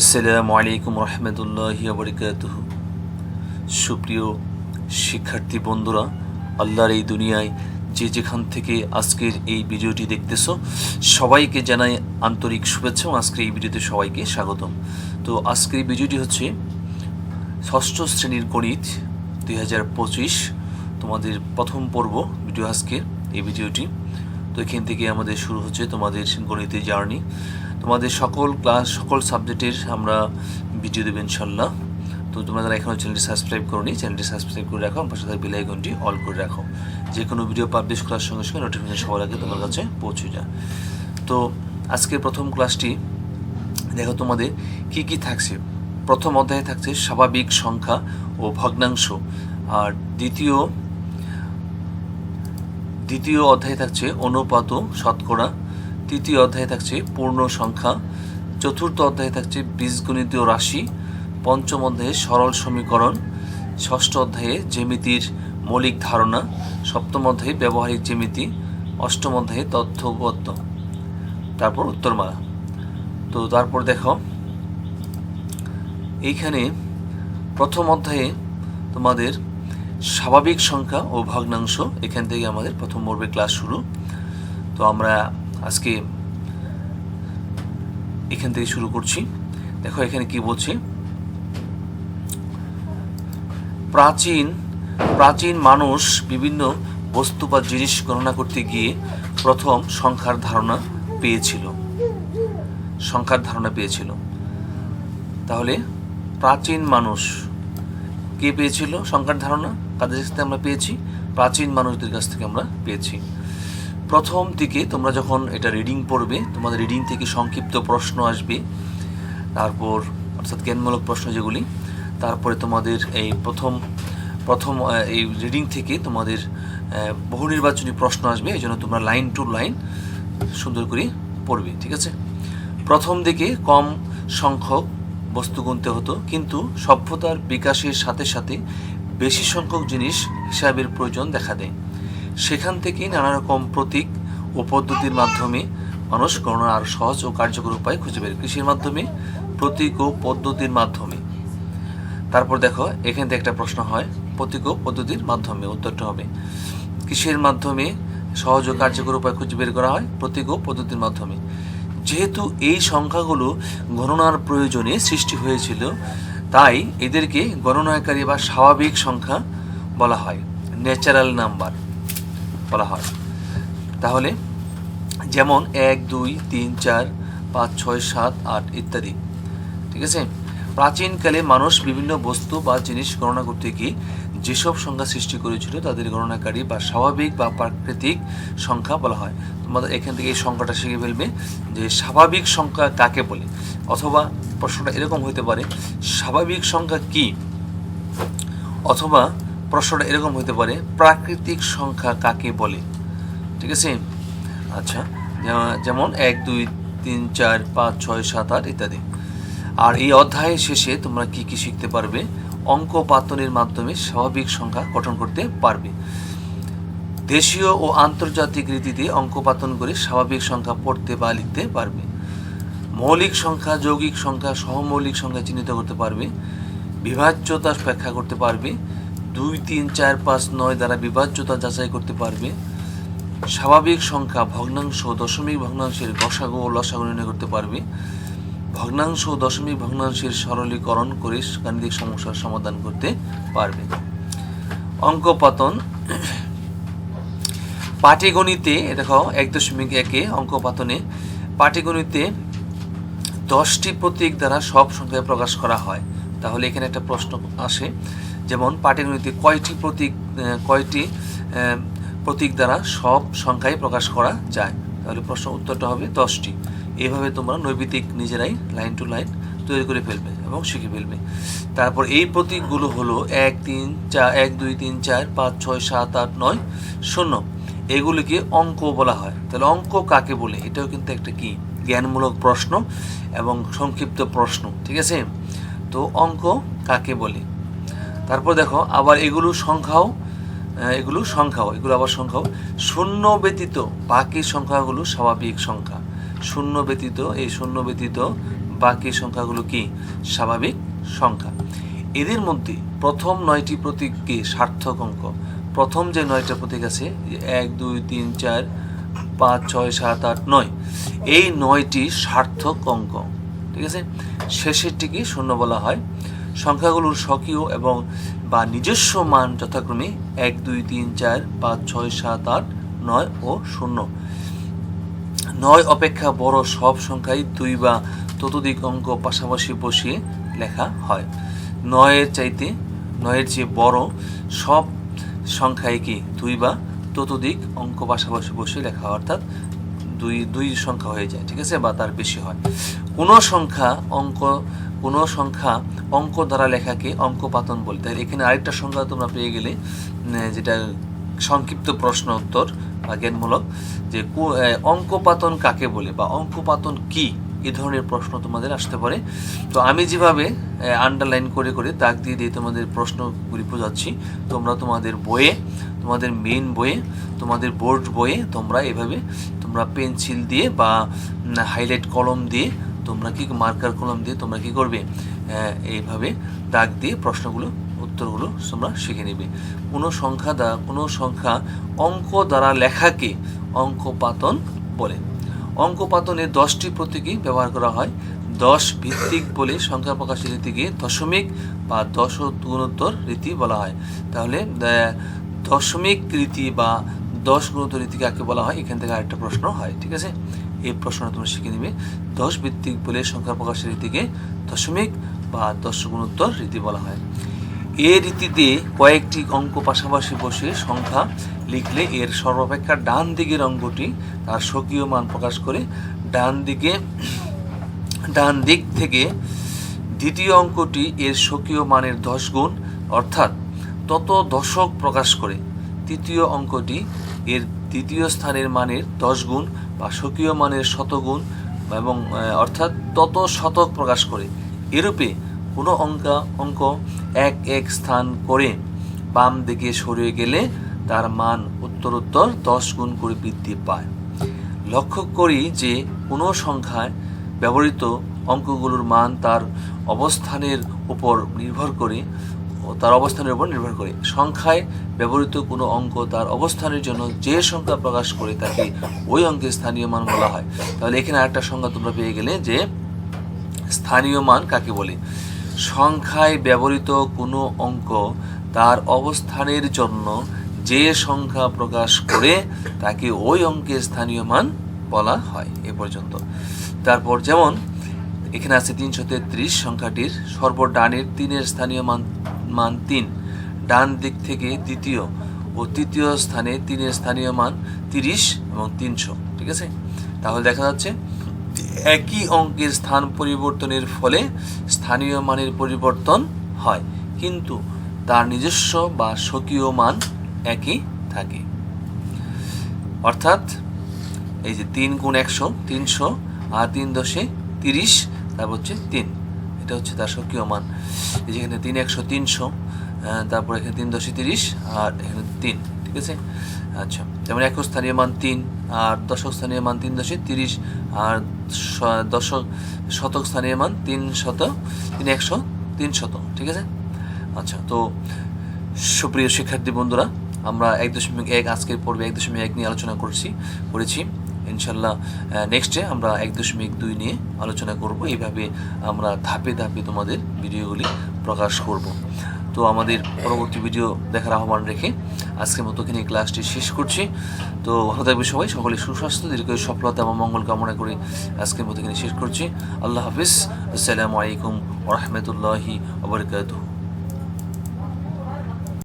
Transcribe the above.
আসসালামু আলাইকুম রহমতুল্লাহ বরকাতুহ। সুপ্রিয় শিক্ষার্থী বন্ধুরা, আল্লাহর এই দুনিয়ায় যে যেখান থেকে আজকের এই ভিডিওটি দেখতেছ, সবাইকে জানাই আন্তরিক শুভেচ্ছা এবং আজকের এই ভিডিওতে সবাইকে স্বাগতম। তো আজকের এই ভিডিওটি হচ্ছে ষষ্ঠ শ্রেণির গণিত দুই হাজার পঁচিশ। তোমাদের প্রথম পর্ব ভিডিও আজকের এই ভিডিওটি। তো এখান থেকে আমাদের শুরু হচ্ছে তোমাদের গণিতের জার্নি। তোমাদের সকল ক্লাস সকল সাবজেক্টের আমরা ভিডিও দেবো ইনশাল্লাহ তো তোমরা যারা এখনও চ্যানেলটি সাবস্ক্রাইব করোনি চ্যানেলটি সাবস্ক্রাইব করে রাখো পাশে থাকা বেল আইকনটি অল করে রাখো। যে কোনো ভিডিও পাবলিশ করার সঙ্গে সঙ্গে নোটিফিকেশন সবার আগে তোমার কাছে পৌঁছে যায়। তো আজকের প্রথম ক্লাসটি দেখো তোমাদের কি কি থাকছে। প্রথম অধ্যায়ে থাকছে স্বাভাবিক সংখ্যা ও ভগ্নাংশ। আর দ্বিতীয় দ্বিতীয় অধ্যায়ে থাকছে অনুপাত শতকরা তৃতীয় অধ্যায়ে থাকছে পূর্ণ সংখ্যা। চতুর্থ অধ্যায়ে থাকছে বীজগণিতীয় রাশি। পঞ্চম অধ্যায়ে সরল সমীকরণ। ষষ্ঠ অধ্যায়ে জ্যামিতির মৌলিক ধারণা। সপ্তম অধ্যায়ে ব্যবহারিক জ্যামিতি। অষ্টম অধ্যায়ে তথ্য তথ্যবদ্ধ তারপর উত্তরমালা। তো তারপর দেখো, এইখানে প্রথম অধ্যায়ে তোমাদের স্বাভাবিক সংখ্যা ও ভগ্নাংশ। এখান থেকে আমাদের প্রথম পর্বে ক্লাস শুরু। তো আমরা আজকে এখান থেকে শুরু করছি। দেখো এখানে কি বলছে? প্রাচীন প্রাচীন মানুষ বিভিন্ন বস্তু বা জিনিস গণনা করতে গিয়ে প্রথম সংখ্যার ধারণা পেয়েছিল। সংখ্যার ধারণা পেয়েছিল। তাহলে প্রাচীন মানুষ কে পেয়েছিল সংখ্যার ধারণা? কাদের কাছ থেকে আমরা পেয়েছি? প্রাচীন মানুষদের কাছ থেকে আমরা পেয়েছি। প্রথম দিকে তোমরা যখন এটা রিডিং পড়বে, তোমাদের রিডিং থেকে সংক্ষিপ্ত প্রশ্ন আসবে। তারপর অর্থাৎ জ্ঞানমূলক প্রশ্ন যেগুলি, তারপরে তোমাদের এই প্রথম প্রথম এই রিডিং থেকে তোমাদের বহু নির্বাচনী প্রশ্ন আসবে, এই জন্য তোমরা লাইন টু লাইন সুন্দর করে পড়বে, ঠিক আছে? প্রথম দিকে কম সংখ্যক বস্তু গুনতে হতো, কিন্তু সভ্যতার বিকাশের সাথে সাথে বেশি সংখ্যক জিনিস হিসাবের প্রয়োজন দেখা দেয়। সেখান থেকেই নানা রকম প্রতীক ও পদ্ধতির মাধ্যমে মানুষ গণনার আরও সহজ ও কার্যকর উপায় খুঁজে বের কৃষির মাধ্যমে, প্রতীক ও পদ্ধতির মাধ্যমে। তারপর দেখো, এখান থেকে একটা প্রশ্ন হয়, প্রতীক ও পদ্ধতির মাধ্যমে উত্তরটা হবে। কৃষির মাধ্যমে সহজ ও কার্যকর উপায় খুঁজে বের করা হয়, প্রতীক ও পদ্ধতির মাধ্যমে। যেহেতু এই সংখ্যাগুলো গণনার প্রয়োজনে সৃষ্টি হয়েছিল, তাই এদেরকে গণনাকারী বা স্বাভাবিক সংখ্যা বলা হয় ন্যাচারাল নাম্বার বলা হয়। তাহলে যেমন এক, দুই, তিন, চার, পাঁচ, ছয়, সাত, আট ইত্যাদি। ঠিক আছে? প্রাচীনকালে মানুষ বিভিন্ন বস্তু বা জিনিস গণনা করতে গিয়ে যেসব সংখ্যা সৃষ্টি করেছিল তাদের গণনাকারী বা স্বাভাবিক বা প্রাকৃতিক সংখ্যা বলা হয়। তোমাদের এখান থেকে এই সংখ্যাটা শিখে ফেলবে যে স্বাভাবিক সংখ্যা কাকে বলে? অথবা প্রশ্নটা এরকম হতে পারে, স্বাভাবিক সংখ্যা কি? অথবা প্রশ্নটা এরকম হতে পারে, প্রাকৃতিক সংখ্যা কাকে বলে? ঠিক আছে? আচ্ছা যেমন- এক, দুই, তিন, চার, পাঁচ, ছয়, সাত, আট ইত্যাদি। আর এই অধ্যায়ের শেষে তোমরা কি কি শিখতে পারবে? অঙ্ক পাতনের মাধ্যমে স্বাভাবিক সংখ্যা গঠন করতে পারবে। দেশীয় ও আন্তর্জাতিক রীতিতে অঙ্ক পাতন করে স্বাভাবিক সংখ্যা পড়তে বা লিখতে পারবে। মৌলিক সংখ্যা, যৌগিক সংখ্যা, সহমৌলিক সংখ্যা চিহ্নিত করতে পারবে। বিভাজ্যতা ব্যাখ্যা করতে পারবে। দুই তিন চার পাঁচ নয় দ্বারা বিভাজ্যতা যাচাই করতে পারবে। স্বাভাবিক সংখ্যা ভগ্নাংশ দশমিক ভগ্নাংশের গসাগু ও লসাগু নির্ণয় করতে পারবে। ভগ্নাংশ ও দশমিক ভগ্নাংশের সরলীকরণ করে গাণিতিক সমস্যার সমাধান করতে পারবে। অঙ্কপাতন। পাটিগণিতে দেখো, এক দশমিক একে অঙ্কপাতনে পাটিগণিতে দশটি প্রতীক দ্বারা সব সংখ্যায় প্রকাশ করা হয়। তাহলে এখানে একটা প্রশ্ন আসে। যেমন পাটিগণিতে কয়টি প্রতীক কয়টি প্রতীক দ্বারা সব সংখ্যায় প্রকাশ করা যায়? তাহলে প্রশ্ন উত্তরটা হবে দশটি। এভাবে তোমরা নৈবিতিক নিজেরাই লাইন টু লাইন তৈরি করে ফেলবে এবং শিখে ফেলবে। তারপর এই প্রতীকগুলো হলো এক, তিন, চার, এক, দুই, তিন, চার, পাঁচ, ছয়, সাত, আট, নয়, শূন্য। এগুলিকে অঙ্ক বলা হয়। তাহলে অঙ্ক কাকে বলে? এটাও কিন্তু একটা কি? জ্ঞানমূলক প্রশ্ন এবং সংক্ষিপ্ত প্রশ্ন, ঠিক আছে? তো অঙ্ক কাকে বলে? তারপর দেখো, আবার এগুলো সংখ্যাও এগুলো সংখ্যাও, এগুলো আবার সংখ্যাও। শূন্য ব্যতীত বাকি সংখ্যাগুলো স্বাভাবিক সংখ্যা। শূন্য ব্যতীত, এই শূন্য ব্যতীত বাকি সংখ্যাগুলো কি? স্বাভাবিক সংখ্যা। এদের মধ্যে প্রথম নয়টি প্রতীক কি? সার্থক অঙ্ক। প্রথম যে নয়টা প্রতীক আছে এক, দুই, তিন, চার, পাঁচ, ছয়, সাত, আট, নয়, এই নয়টি সার্থক অঙ্ক। ঠিক আছে? শেষেরটিকে শূন্য বলা হয়। সংখ্যাগুলোর স্বকীয় এবং বা নিজস্ব মান যথাক্রমে এক, দুই, তিন, চার, পাঁচ, ছয়, সাত, আট, নয় ও শূন্য। নয় অপেক্ষা বড় সব সংখ্যাই দুই বা ততোধিক অঙ্ক পাশাপাশি বসিয়ে লেখা হয়। নয়ের চাইতে, নয়ের চেয়ে বড় সব সংখ্যাই কি দুই বা ততোধিক অঙ্ক পাশাপাশি বসিয়ে লেখা অর্থাৎ দুই দুই সংখ্যা হয়ে যায়, ঠিক আছে? বা তার বেশি হয়। কোনো সংখ্যা অঙ্ক কোনো সংখ্যা অঙ্ক দ্বারা লেখাকে অঙ্কপাতন বলে। তাই এখানে আরেকটা সংখ্যা তোমরা পেয়ে গেলে যেটা সংক্ষিপ্ত প্রশ্ন উত্তর বা জ্ঞানমূলক, যে অঙ্কপাতন কাকে বলে বা অঙ্কপাতন কি? এ ধরনের প্রশ্ন তোমাদের আসতে পারে। তো আমি যেভাবে আন্ডারলাইন করে করে দাগ দিয়ে দিয়ে তোমাদের প্রশ্নগুলি বোঝাচ্ছি, তোমরা তোমাদের বইয়ে, তোমাদের মেন বইয়ে, তোমাদের বোর্ড বইয়ে তোমরা এভাবে, তোমরা পেন্সিল দিয়ে বা হাইলাইট কলম দিয়ে তোমরা কি মার্কার কলম দিয়ে তোমরা কি করবে? এইভাবে দাগ দিয়ে প্রশ্নগুলো, উত্তরগুলো তোমরা শিখে নেবে। কোনো সংখ্যা দ্বারা, কোনো সংখ্যা অঙ্ক দ্বারা লেখাকে অঙ্কপাতন বলে। অঙ্কপাতনে দশটি প্রতীকী ব্যবহার করা হয়। দশ ভিত্তিক বলে সংখ্যা প্রকাশের রীতিকে দশমিক বা দশ গুণোত্তর রীতি বলা হয়। তাহলে দশমিক রীতি বা দশ গুণোত্তর রীতি কাকে বলা হয়? এখান থেকে আরেকটা প্রশ্ন হয়, ঠিক আছে? এই প্রশ্নটা তোমরা শিখে নিবে। দশ ভিত্তিক বলে সংখ্যা প্রকাশের রীতিকে দশমিক বা দশ গুণোত্তর রীতি বলা হয়। এ রীতিতে কয়েকটি অঙ্ক পাশাপাশি বসে সংখ্যা লিখলে এর সর্বাপেক্ষা ডান দিকের অঙ্কটি তার স্বকীয় মান প্রকাশ করে ডান দিকে, ডান দিক থেকে দ্বিতীয় অঙ্কটি এর স্বকীয় মানের দশ গুণ, অর্থাৎ তত দশক প্রকাশ করে। তৃতীয় অঙ্কটি এর দ্বিতীয় স্থানের মানের দশ গুণ বা স্বকীয় মানের শতগুণ এবং অর্থাৎ তত শতক প্রকাশ করে। এরূপে কোনো অঙ্ক অঙ্ক এক এক স্থান করে বাম দিকে সরিয়ে গেলে তার মান উত্তরোত্তর দশ গুণ করে বৃদ্ধি পায়। লক্ষ্য করি যে কোনো সংখ্যায় ব্যবহৃত অঙ্কগুলোর মান তার অবস্থানের উপর নির্ভর করে তার অবস্থানের উপর নির্ভর করে। সংখ্যায় ব্যবহৃত কোনো অঙ্ক তার অবস্থানের জন্য যে সংখ্যা প্রকাশ করে তাকে ওই অঙ্কের স্থানীয় মান বলা হয়। তাহলে এখানে আরেকটা সংখ্যা তোমরা পেয়ে গেলে যে স্থানীয় মান কাকে বলে? সংখ্যায় ব্যবহৃত কোনো অঙ্ক তার অবস্থানের জন্য যে সংখ্যা প্রকাশ করে তাকে ওই অঙ্কের স্থানীয় মান বলা হয় এ পর্যন্ত। তারপর যেমন এখানে আছে তিনশো তেত্রিশ সংখ্যাটির সর্বডানের তিনের স্থানীয় মান মান তিন। ডান দিক থেকে দ্বিতীয় ও তৃতীয় স্থানে তিনের স্থানীয় মান তিরিশ এবং তিনশো। ঠিক আছে? তাহলে দেখা যাচ্ছে একই অঙ্কের স্থান পরিবর্তনের ফলে স্থানীয় মানের পরিবর্তন হয়। কিন্তু তার নিজস্ব বা স্বকীয় মান একই থাকে। অর্থাৎ এই যে তিন গুণ একশো, তিনশো, আর তিন দশে তিরিশ, তারপর হচ্ছে তিন। এটা হচ্ছে তার স্বকীয় মান এই যেখানে তিন একশো তিনশো তারপর এখানে তিন দশে তিরিশ আর এখানে তিন, ঠিক আছে? আচ্ছা যেমন একক স্থানীয় মান তিন আর দশক স্থানীয় মান তিন দশে তিরিশ আর দশক শতক স্থানীয় মান তিন শত, তিন একশো তিন শত, ঠিক আছে? আচ্ছা তো সুপ্রিয় শিক্ষার্থী বন্ধুরা, আমরা এক দশমিক এক, আজকের পর্বে এক দশমিক এক নিয়ে আলোচনা করছি, করেছি। ইনশাল্লাহ নেক্সটে আমরা এক দশমিক দুই নিয়ে আলোচনা করব। এইভাবে আমরা ধাপে ধাপে তোমাদের ভিডিওগুলি প্রকাশ করব। তো আমাদের পরবর্তী ভিডিও দেখার আহ্বান রেখে আজকের মতো এখানে ক্লাসটি শেষ করছি। তো ভালো থাকবে সবাই, সকলে সুস্বাস্থ্য, দীর্ঘ সফলতা এবং মঙ্গল কামনা করে আজকের মতো এখানে শেষ করছি। আল্লাহ হাফিজ। আসসালামু আলাইকুম ওরহমতুল্লাহি ওবরকাতুহ